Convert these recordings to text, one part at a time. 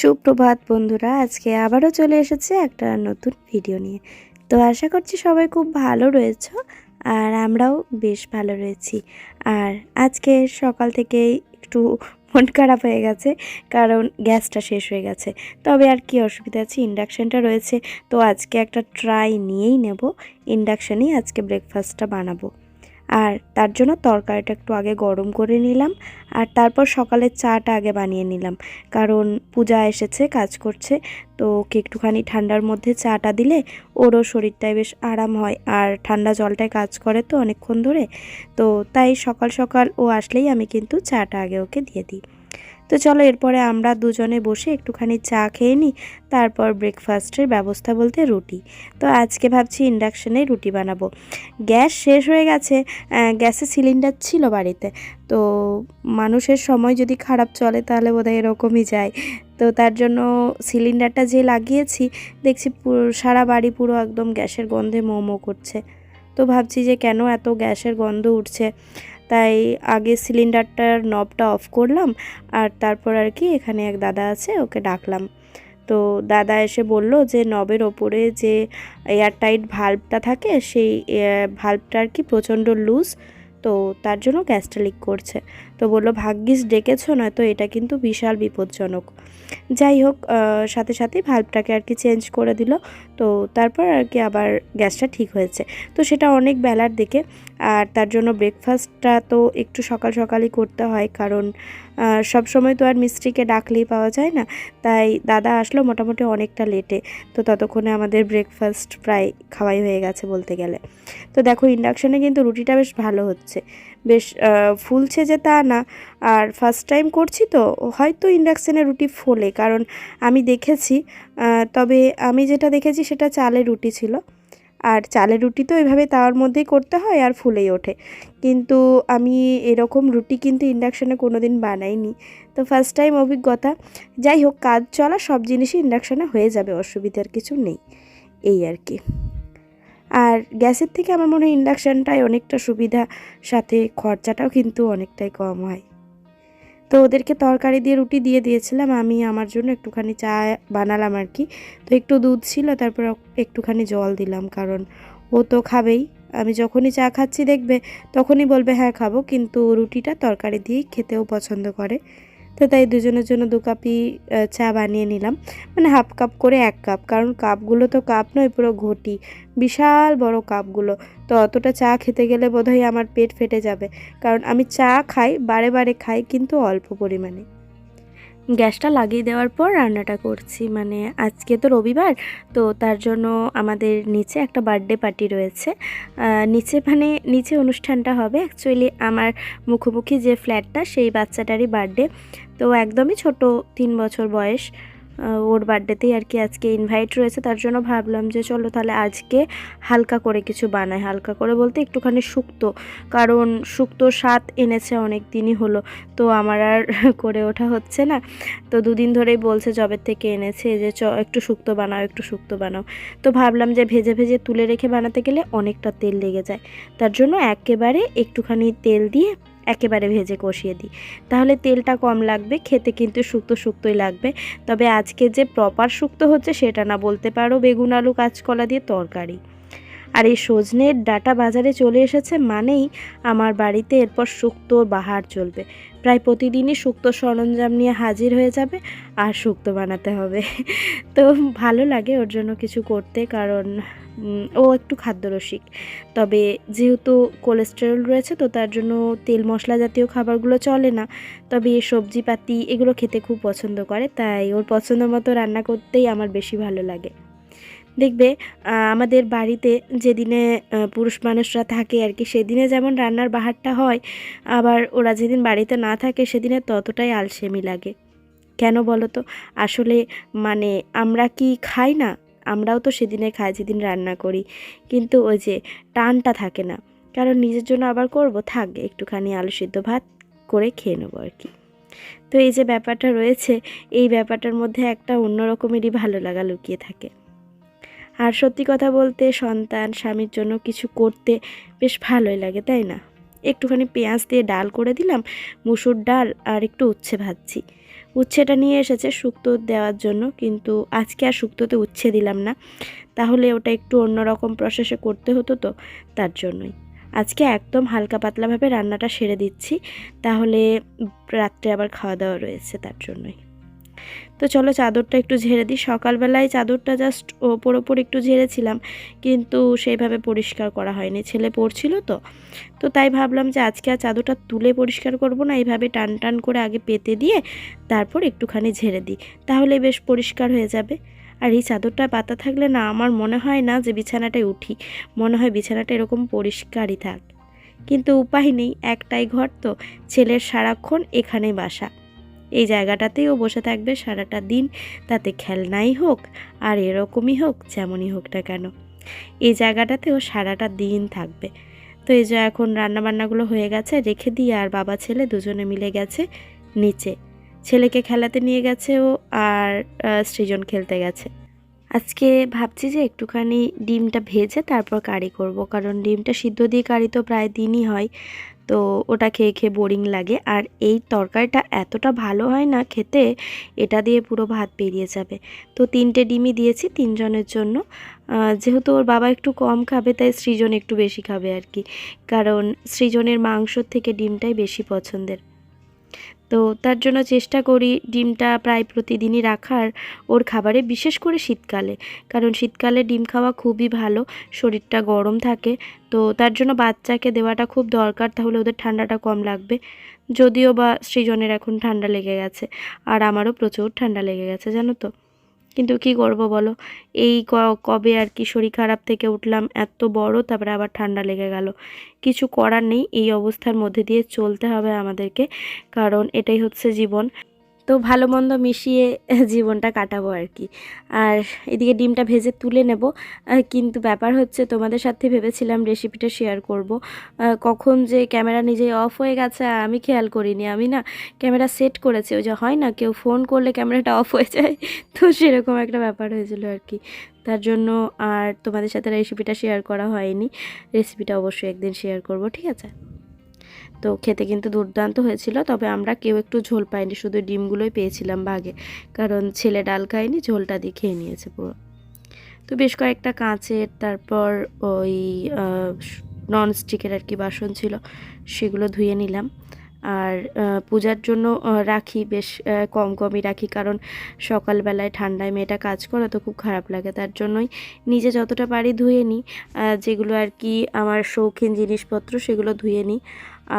সুপ্রভাত বন্ধুরা, আজকে আবারও চলে এসেছে একটা নতুন ভিডিও নিয়ে। তো আশা করছি সবাই খুব ভালো রয়েছে আর আমরাও বেশ ভালো রয়েছি। আর আজকে সকাল থেকে একটু মন খারাপ হয়ে গেছে, কারণ গ্যাসটা শেষ হয়ে গেছে। তবে আর কি অসুবিধা আছে, ইন্ডাকশানটা রয়েছে, তো আজকে একটা ট্রাই নিয়েই নেব। ইন্ডাকশানেই আজকে ব্রেকফাস্টটা বানাবো। আর তার জন্য তরকারিটা একটু আগে গরম করে নিলাম আর তারপর সকালের চাটা আগে বানিয়ে নিলাম। কারণ পূজা এসেছে, কাজ করছে, তো ওকে একটুখানি ঠান্ডার মধ্যে চাটা দিলে ওরও শরীরটায় বেশ আরাম হয় আর ঠান্ডা জলটায় কাজ করে তো অনেকক্ষণ ধরে। তো তাই সকাল সকাল ও আসলেই আমি কিন্তু চাটা আগে ওকে দিয়ে দিই। তো চলো এরপরে আমরা দুজনে বসে একটুখানি চা খেয়ে নিই, তারপর ব্রেকফাস্টের ব্যবস্থা বলতে রুটি। তো আজকে ভাবছি ইন্ডাকশানে রুটি বানাবো। গ্যাস শেষ হয়ে গেছে গ্যাসের সিলিন্ডার ছিল বাড়িতে। তো মানুষের সময় যদি খারাপ চলে তাহলে বোধহয় এরকমই যায়। তো তার জন্য সিলিন্ডারটা যে লাগিয়েছি, দেখছি সারা বাড়ি পুরো একদম গ্যাসের গন্ধে মোমো করছে। তো ভাবছি যে কেন এত গ্যাসের গন্ধ উঠছে? তাই আগে সিলিন্ডারটার নবটা অফ করলাম আর তারপর আর কি এখানে এক দাদা আছে, ওকে ডাকলাম। তো দাদা এসে বলল যে নবের ওপরে যে এয়ারটাইট ভাল্বটা থাকে সেই ভাল্বটা আর কি প্রচণ্ড লুজ তো তার জন্য গ্যাসটা লিক করছে। তো বলল, ভাগ্যিস ডেকেছো না তো এটা কিন্তু বিশাল বিপজ্জনক। যাই হোক সাথে সাথেই ভাল্বটাকে আর কি চেঞ্জ করে দিল। তো তারপর আর কি আবার গ্যাসটা ঠিক হয়েছে। তো সেটা অনেক বেলার দিকে। আর তার জন্য ব্রেকফাস্টটা তো একটু সকাল সকালই করতে হয়। কারণ সব সময় তো আর মিস্ত্রিকে ডাকলেই পাওয়া যায় না। তাই দাদা আসলো মোটামুটি অনেকটা লেটে তো ততক্ষণে আমাদের ব্রেকফাস্ট প্রায় খাওয়াই হয়ে গেছে বলতে গেলে। তো দেখো ইন্ডাকশানে কিন্তু রুটিটা বেশ ভালো হচ্ছে। বেশ ফুলছে যে তা না। আর ফার্স্ট টাইম করছি তো, হয়তো ইন্ডাকশানে রুটি ফোলে, কারণ আমি দেখেছি তবে আমি যেটা দেখেছি সেটা চালের রুটি ছিল। আর চালের রুটি তো এভাবে তাওয়ার মধ্যেই করতে হয় আর ফুলেই ওঠে। কিন্তু আমি এরকম রুটি কিন্তু ইন্ডাকশানে কোনো দিন বানাইনি। তো ফার্স্ট টাইম অভিজ্ঞতা। যাই হোক, কাজ চলা সব জিনিসই ইন্ডাকশানে হয়ে যাবে, অসুবিধার কিছু নেই। এই আর কি। আর গ্যাসের থেকে আমার মনে হয় ইন্ডাকশানটাই অনেকটা সুবিধা, সাথে খরচাটাও কিন্তু অনেকটাই কম হয়। তো ওদেরকে তরকারি দিয়ে রুটি দিয়ে দিয়েছিলাম, আমি আমার জন্য একটুখানি চা বানালাম আর কি। তো একটু দুধ ছিল, তারপর একটুখানি জল দিলাম, কারণ ও তো খাবেই। আমি যখনই চা খাচ্ছি দেখবে, তখনই বলবে হ্যাঁ খাব। কিন্তু রুটিটা তরকারি দিয়েই খেতেও পছন্দ করে। তো তাই দুজনের জন্য দু কাপই চা বানিয়ে নিলাম। মানে হাফ কাপ করে এক কাপ, কারণ কাপগুলো তো কাপ নয়, পুরো ঘটি। বিশাল বড় কাপগুলো। তো অতটা চা খেতে গেলে বোধহয় আমার পেট ফেটে যাবে। কারণ আমি চা খাই, বারে বারে খাই, কিন্তু অল্প পরিমাণে। গ্যাসটা লাগিয়ে দেওয়ার পর রান্নাটা করছি। মানে আজকে তো রবিবার, তো তার জন্য আমাদের নিচে একটা বার্থডে পার্টি রয়েছে। নিচে মানে নিচে অনুষ্ঠানটা হবে। অ্যাকচুয়ালি আমার মুখোমুখি যে ফ্ল্যাটটা সেই বাচ্চাটারই বার্থডে তো একদমই ছোট, তিন বছর বয়স। ওর বার্থডেতেই আর কি আজকে ইনভাইট রয়েছে। তার জন্য ভাবলাম যে চলো তাহলে আজকে হালকা করে কিছু বানাই। হালকা করে বলতে একটুখানি শুক্তো, কারণ শুক্তো স্বাদ এনেছে অনেক দিনই হলো। তো আমার আর করে ওঠা হচ্ছে না। তো দুদিন ধরেই বলছে জবের থেকে এনেছে যে চ, একটু শুক্তো বানাও, একটু শুক্তো বানাও। তো ভাবলাম যে ভেজে ভেজে তুলে রেখে বানাতে গেলে অনেকটা তেল লেগে যায়। তার জন্য একেবারে একটুখানি তেল দিয়ে একেবারে ভেজে কষিয়ে দিই। তাহলে তেলটা কম লাগবে, খেতে কিন্তু শুক্তো শুক্তোই লাগবে। তবে আজকে যে প্রপার শুক্তো হচ্ছে সেটা না বলতে পারো, বেগুন, আলু, কাঁচকলা দিয়ে তরকারি। আর এই সজনের ডাটা বাজারে চলে এসেছে মানেই আমার বাড়িতে এরপর শুক্তোর বাহার চলবে। প্রায় প্রতিদিনই শুক্তো সরঞ্জাম নিয়ে হাজির হয়ে যাবে আর শুক্তো বানাতে হবে। তো ভালো লাগে ওর জন্য কিছু করতে, কারণ ও একটু খাদ্যরসিক। তবে যেহেতু কোলেস্টেরল রয়েছে, তো তার জন্য তেল মশলা জাতীয় খাবারগুলো চলে না। তবে সবজিপাতি এগুলো খেতে খুব পছন্দ করে, তাই ওর পছন্দ মতো রান্না করতেই আমার বেশি ভালো লাগে। দেখবে আমাদের বাড়িতে যেদিনে পুরুষ মানুষরা থাকে আর কি, সেদিনে যেমন রান্নার বাহারটা হয়, আবার ওরা যেদিন বাড়িতে না থাকে, সেদিনে ততটাই আলসেমি লাগে। কেন বলো তো আসলে মানে আমরা কি খাই না আমরাও তো সেদিনে খাই, যেদিন রান্না করি। কিন্তু ওই যে টানটা থাকে না। কারণ নিজের জন্য আবার করব, থাক, একটুখানি আলু সিদ্ধ ভাত করে খেয়ে নেব আর কি। তো এই যে ব্যাপারটা রয়েছে, এই ব্যাপারটার মধ্যে একটা অন্য রকমেরই ভালো লাগা লুকিয়ে থাকে। আর সত্যি কথা বলতে সন্তান, স্বামীর জন্য কিছু করতে বেশ ভালোই লাগে, তাই না? একটুখানি পেঁয়াজ দিয়ে ডাল করে দিলাম, মুসুর ডাল আর একটু উচ্ছে ভাজছি। উচ্ছেটা নিয়ে এসেছে শুক্তো দেওয়ার জন্য, কিন্তু আজকে আর শুক্তোতে উচ্ছে দিলাম না। তাহলে ওটা একটু অন্যরকম প্রসেসে করতে হতো তো, তার জন্যই। আজকে একদম হালকা পাতলাভাবে রান্নাটা সেরে দিচ্ছি। তাহলে রাত্রে আবার খাওয়া দাওয়া রয়েছে তার জন্যই। তো চলো চাদরটা একটু ঝেড়ে দিই। সকালবেলায় চাদরটা জাস্ট ওপর ওপর একটু ঝেড়েছিলাম, কিন্তু সেইভাবে পরিষ্কার করা হয়নি। ছেলে পড়ছিল তো। তো তাই ভাবলাম যে আজকে আর চাদরটা তুলে পরিষ্কার করব না, এইভাবে টান টান করে আগে পেতে দিয়ে তারপর একটুখানি ঝেড়ে দিই। তাহলে বেশ পরিষ্কার হয়ে যাবে। আর এই চাদরটা পাতা থাকলে না আমার মনে হয় না যে বিছানাটায় উঠি। মনে হয় বিছানাটা এরকম পরিষ্কারই থাক। কিন্তু উপায় নেই, একটাই ঘর তো, ছেলের সারাক্ষণ এখানেই বাসা। এই জায়গাটাতেই ও বসে থাকবে সারাটা দিন। তাতে খেলনাই হোক আর এরকমই হোক, যেমনই হোক না কেন। এই জায়গাটাতে ও সারাটা দিন থাকবে। তো এই যে এখন রান্নাবান্নাগুলো হয়ে গেছে, রেখে দিয়ে আর বাবা ছেলে দুজনে মিলে গেছে নিচে। ছেলেকে খেলাতে নিয়ে গেছে ও আর সৃজন খেলতে গেছে। আজকে ভাবছি যে একটুখানি ডিমটা ভেজে তারপর কারি করব, কারণ ডিমটা সিদ্ধ দিয়ে কারি তো প্রায় দিনই হয়। তো ওটা খেয়ে খেয়ে বোরিং লাগে। আর এই তরকারিটা এতটা ভালো হয় না খেতে, এটা দিয়ে পুরো ভাত বেরিয়ে যাবে। তো তিনটে ডিমই দিয়েছি তিনজনের জন্য। যেহেতু ওর বাবা একটু কম খাবে, তাই সৃজন একটু বেশি খাবে আর কি। কারণ সৃজনের মাংসর থেকে ডিমটাই বেশি পছন্দের। তো তার জন্য চেষ্টা করি ডিমটা প্রায় প্রতিদিনই রাখার ওর খাবারে, বিশেষ করে শীতকালে। কারণ শীতকালে ডিম খাওয়া খুবই ভালো, শরীরটা গরম থাকে। তো তার জন্য বাচ্চাকে দেওয়াটা খুব দরকার, তাহলে ওদের ঠান্ডাটা কম লাগবে। যদিও বা সৃজনের এখন ঠান্ডা লেগে গেছে, আর আমারও প্রচুর ঠান্ডা লেগে গেছে, জানো তো। কিন্তু কি করব বলো? এই কবে আর কি শরীর খারাপ থেকে উঠলাম, এত বড়, তারপরে আবার ঠান্ডা লেগে গেল। কিছু করার নেই, এই অবস্থার মধ্যে দিয়ে চলতে হবে আমাদেরকে, কারণ এটাই হচ্ছে জীবন। তো ভালো মন্দ মিশিয়ে জীবনটা কাটাবো আর কি। আর এদিকে ডিমটা ভেজে তুলে নেব। কিন্তু ব্যাপার হচ্ছে তোমাদের সাথে ভেবেছিলাম রেসিপিটা শেয়ার করব। কখন যে ক্যামেরা নিজেই অফ হয়ে গেছে, আমি খেয়াল করিনি। আমি না ক্যামেরা সেট করেছি, ওই যে হয় না, কেউ ফোন করলে ক্যামেরাটা অফ হয়ে যায়। তো সেরকম একটা ব্যাপার হয়েছিল আর কি। তার জন্য আর তোমাদের সাথে রেসিপিটা শেয়ার করা হয়নি। রেসিপিটা অবশ্যই একদিন শেয়ার করব, ঠিক আছে? তো খেতে কিন্তু দুর্দান্ত হয়েছিল, তবে আমরা কেউ একটু ঝোল পাইনি, শুধু ডিমগুলোই পেয়েছিলাম ভাগে। কারণ ছেলে ডাল খায়নি, ঝোলটা দিয়ে খেয়ে নিয়েছে পুরো। তো বেশ কয়েকটা কাঁচের, তারপর ওই নন স্টিকের আর কি বাসন ছিল, সেগুলো ধুয়ে নিলাম। আর পূজার জন্য রাখি বেশ কম কমই রাখি, কারণ সকালবেলায় ঠান্ডায় মেয়েটা কাজ করে তো খুব খারাপ লাগে, তার জন্যই নিজে যতটা পারি ধুয়ে নিই। যেগুলো আর কি আমার শৌখিন জিনিসপত্র সেগুলো ধুয়ে নিই।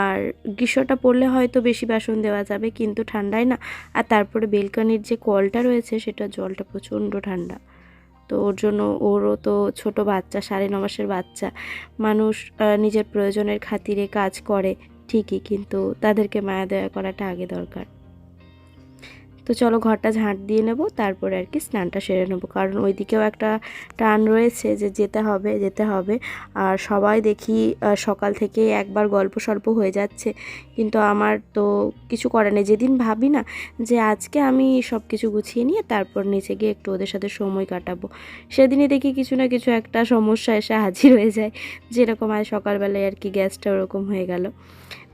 আর গ্রীষ্মটা পড়লে হয়তো বেশি বাসন দেওয়া যাবে, কিন্তু ঠান্ডায় না। আর তারপরে বেলকানির যে কলটা রয়েছে, সেটা জলটা প্রচণ্ড ঠান্ডা। তো ওর জন্য ওরও তো ছোট বাচ্চা, সাড়ে ন মাসের বাচ্চা। মানুষ নিজের প্রয়োজনের খাতিরে কাজ করে ঠিকই, কিন্তু তাদেরকে মায়া দয়া করাটা আগে দরকার। তো চলো ঘরটা ঝাঁট দিয়ে নেব, তারপরে আর কি স্নানটা সেরে নেব। কারণ ওইদিকেও একটা টান রয়েছে যে যেতে হবে যেতে হবে। আর সবাই দেখি সকাল থেকে একবার গল্প সল্প হয়ে যাচ্ছে। কিন্তু আমার তো কিছু করার নেই। যেদিন ভাবি না যে আজকে আমি সব কিছু গুছিয়ে নিয়ে তারপর নিচে গিয়ে একটু ওদের সাথে সময় কাটাবো, সেদিনই দেখি কিছু না কিছু একটা সমস্যা এসে হাজির হয়ে যায়। যেরকম আজ সকালবেলায় আর কি গ্যাসটা ওরকম হয়ে গেল।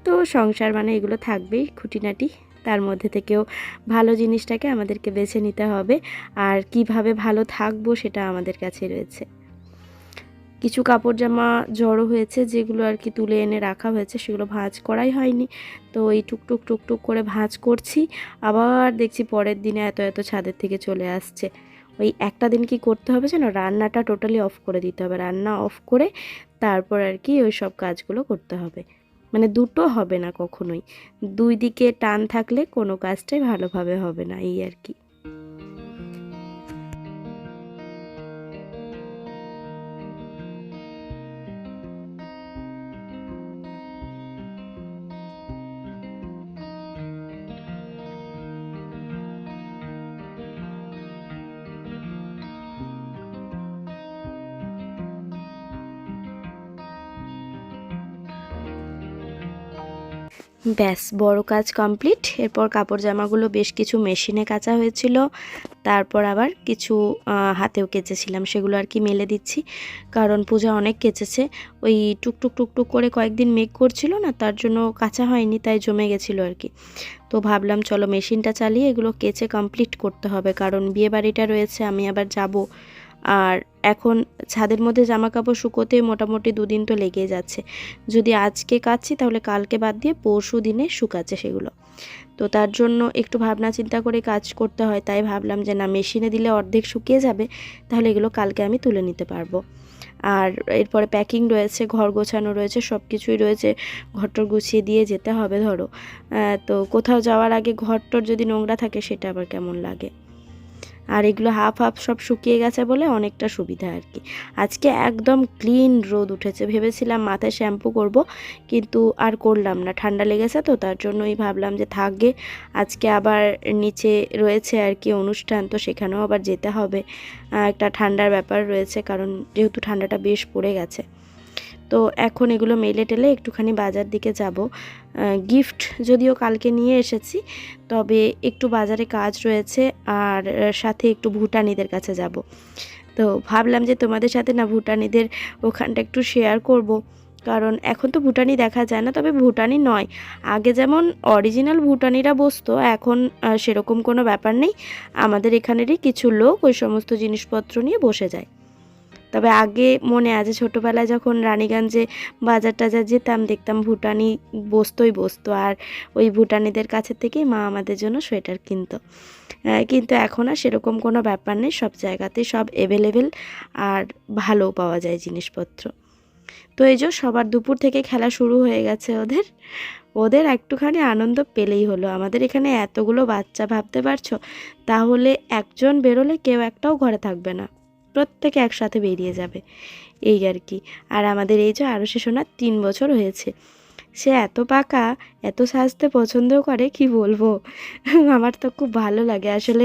তো সংসার মানে এগুলো থাকবেই, খুঁটিনাটি। তার মধ্যে থেকেও ভালো জিনিসটাকে আমাদেরকে বেছে নিতে হবে আর কীভাবে ভালো থাকব সেটা আমাদের কাছে রয়েছে। কিছু কাপড় জামা জড়ো হয়েছে যেগুলো আর কি তুলে এনে রাখা হয়েছে, সেগুলো ভাঁজ করাই হয়নি। তো এই টুকটুক টুকটুক করে ভাঁজ করছি। আবার দেখছি পরের দিনে এত এত ছাদের থেকে চলে আসছে। ওই একটা দিন কি করতে হবে যেন রান্নাটা টোটালি অফ করে দিতে হবে। রান্না অফ করে তারপর আর কি ওই সব কাজগুলো করতে হবে। মানে দুটো হবে না কখনোই। দুই দিকে টান থাকলে কোনো কাজটাই ভালোভাবে হবে না, এই আর কি। ব্যাস, বড় কাজ কমপ্লিট। এরপর কাপড় জামাগুলো বেশ কিছু মেশিনে কাচা হয়েছিল। তারপর আবার কিছু হাতেও কেচেছিলাম। সেগুলো আর কি মেলে দিচ্ছি। কারণ পূজা অনেক কেচেছে। ওই টুকটুক টুকটুক করে কয়েকদিন মেঘ করছিল না, তার জন্য কাঁচা হয়নি, তাই জমে গেছিল আর কি। তো ভাবলাম, চলো মেশিনটা চালিয়ে এগুলো কেচে কমপ্লিট করতে হবে। কারণ বিয়ে বাড়িটা রয়েছে, আমি আবার যাব। আর এখন ছাদের মধ্যে জামা কাপড় শুকোতে মোটামুটি দুদিন তো লেগে যাচ্ছে। যদি আজকে কাচ্ছি, তাহলে কালকে বাদ দিয়ে পরশু দিনে শুকাচ্ছে সেগুলো। তো তার জন্য একটু ভাবনা চিন্তা করে কাজ করতে হয়। তাই ভাবলাম যে, না, মেশিনে দিলে অর্ধেক শুকিয়ে যাবে, তাহলে এগুলো কালকে আমি তুলে নিতে পারব। আর এরপরে প্যাকিং রয়েছে, ঘর গোছানো রয়েছে সব কিছুই রয়েছে। ঘরটর গুছিয়ে দিয়ে যেতে হবে, ধরো। তো কোথাও যাওয়ার আগে ঘরটর যদি নোংরা থাকে, সেটা আবার কেমন লাগে? আর এগুলো হাফ হাফ সব শুকিয়ে গেছে বলে অনেকটা সুবিধা আর কি। আজকে একদম ক্লিন রোদ উঠেছে। ভেবেছিলাম মাথায় শ্যাম্পু করব, কিন্তু আর করলাম না। ঠান্ডা লেগেছে তো, তার জন্যই ভাবলাম যে থাকবে। আজকে আবার নিচে রয়েছে আর কি অনুষ্ঠান, তো সেখানেও আবার যেতে হবে। একটা ঠান্ডার ব্যাপার রয়েছে, কারণ যেহেতু ঠান্ডাটা বেশ পড়ে গেছে। তো এখন এগুলো মেলে টেলে একটুখানি বাজার দিকে যাব। গিফট যদিও কালকে নিয়ে এসেছি, তবে একটু বাজারে কাজ রয়েছে আর সাথে একটু ভুটানিদের কাছে যাব। তো ভাবলাম যে তোমাদের সাথে না ভুটানিদের ওখানটা একটু শেয়ার করব, কারণ এখন তো ভুটানি দেখা যায় না, তবে ভুটানি নয়। আগে যেমন অরিজিনাল ভুটানিরা বসতো, এখন সেরকম কোনো ব্যাপার নেই। আমাদের এখানেরই কিছু লোক ওই সমস্ত জিনিসপত্র নিয়ে বসে যায়। তবে আগে মনে আছে ছোটোবেলায় যখন রানীগঞ্জে বাজার টাজার যেতাম, দেখতাম ভুটানি বসতোই বসতো আর ওই ভুটানিদের কাছে থেকেই মা আমাদের জন্য সোয়েটার কিনতো। কিন্তু এখন আর সেরকম কোনো ব্যাপার নেই, সব জায়গাতেই সব অ্যাভেলেবেল আর ভালো পাওয়া যায় জিনিসপত্র। তো এই যে সবার দুপুর থেকে খেলা শুরু হয়ে গেছে ওদের ওদের একটুখানি আনন্দ পেলেই হলো। আমাদের এখানে এতগুলো বাচ্চা, ভাবতে পারছ? তাহলে একজন বেরোলে কেউ একটাও ঘরে থাকবে না। প্রত্যেকে একসাথে বেরিয়ে যাবে। এই আর কি। আর আমাদের এই যে আরও সে সোনার তিন বছর হয়েছে। সে এত পাকা, এত সাজতে পছন্দ করে, কি বলব? আমার তো খুব ভালো লাগে। আসলে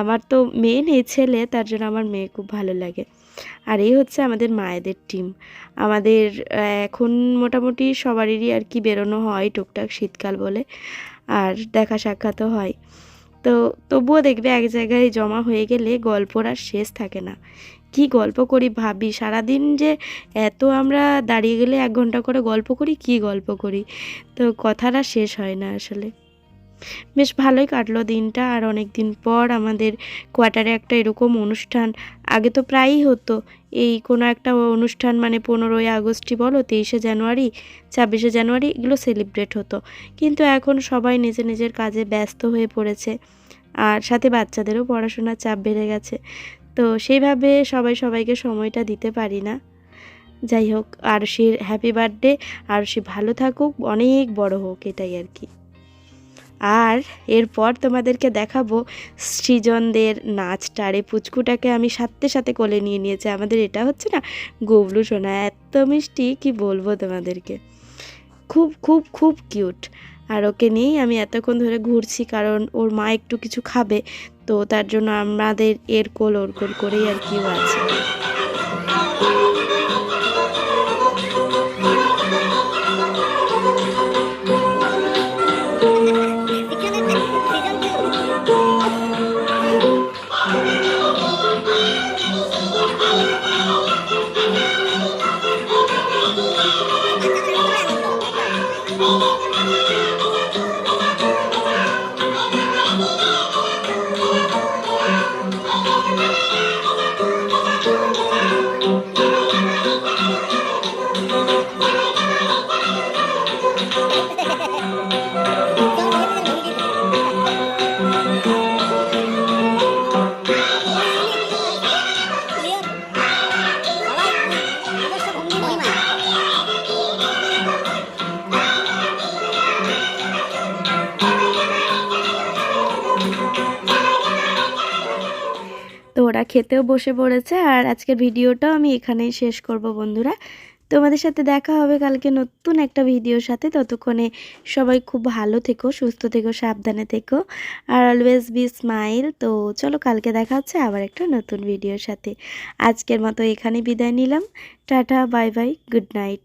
আমার তো মেয়ে নেই, ছেলে, তার জন্য আমার মেয়ে খুব ভালো লাগে। আর এই হচ্ছে আমাদের মায়েদের টিম আমাদের এখন মোটামুটি সবারই আর কি বেরোনো হয় টুকটাক শীতকাল বলে। আর দেখা সাক্ষাৎও হয়। তো তবুও দেখবে এক জায়গায় জমা হয়ে গেলে গল্পর আর শেষ থাকে না। কি গল্প করি ভাবি? সারাদিন যে এত আমরা দাঁড়িয়ে গেলে এক ঘণ্টা করে গল্প করি, কি গল্প করি? তো কথাটা শেষ হয় না আসলে। বেশ ভালোই কাটলো দিনটা। আর অনেক দিন পর আমাদের কোয়ার্টারে একটা এরকম অনুষ্ঠান, আগে তো প্রায়ই হতো। এই কোনো একটা অনুষ্ঠান মানে পনেরোই আগস্টই বলো, তেইশে জানুয়ারি, ছাব্বিশে জানুয়ারি এগুলো সেলিব্রেট হতো। কিন্তু এখন সবাই নিজের নিজের কাজে ব্যস্ত হয়ে পড়েছে। আর সাথে বাচ্চাদেরও পড়াশোনার চাপ বেড়ে গেছে। তো সেইভাবে সবাই সবাইকে সময়টা দিতে পারি না। যাই হোক আর সে হ্যাপি বার্থডে আর সে ভালো থাকুক, অনেক বড় হোক এটাই আর কি। আর এরপর তোমাদেরকে দেখাবো সৃজনদের নাচটা আর এই পুচকুটাকে আমি সাথে সাথে কোলে নিয়ে নিয়েছি। আমাদের এটা হচ্ছে না, গবলু সোনা। এত মিষ্টি, কি বলব তোমাদেরকে? খুব খুব খুব কিউট। আর ওকে নিয়েই আমি এতক্ষণ ধরে ঘুরছি, কারণ ওর মা একটু কিছু খাবে, তো তার জন্য আমাদের এর কোল ওর কোল করেই আর কি আছে। ওরা খেতেও বসে পড়েছে আর আজকের ভিডিওটাও আমি এখানেই শেষ করব বন্ধুরা। তোমাদের সাথে দেখা হবে কালকে নতুন একটা ভিডিওর সাথে। ততক্ষণে সবাই খুব ভালো থেকো, সুস্থ থেকো, সাবধানে থেকো আর অলওয়েজ বি স্মাইল তো চলো কালকে দেখা হচ্ছে আবার একটা নতুন ভিডিওর সাথে। আজকের মতো এখানে বিদায় নিলাম। Tata bye bye good night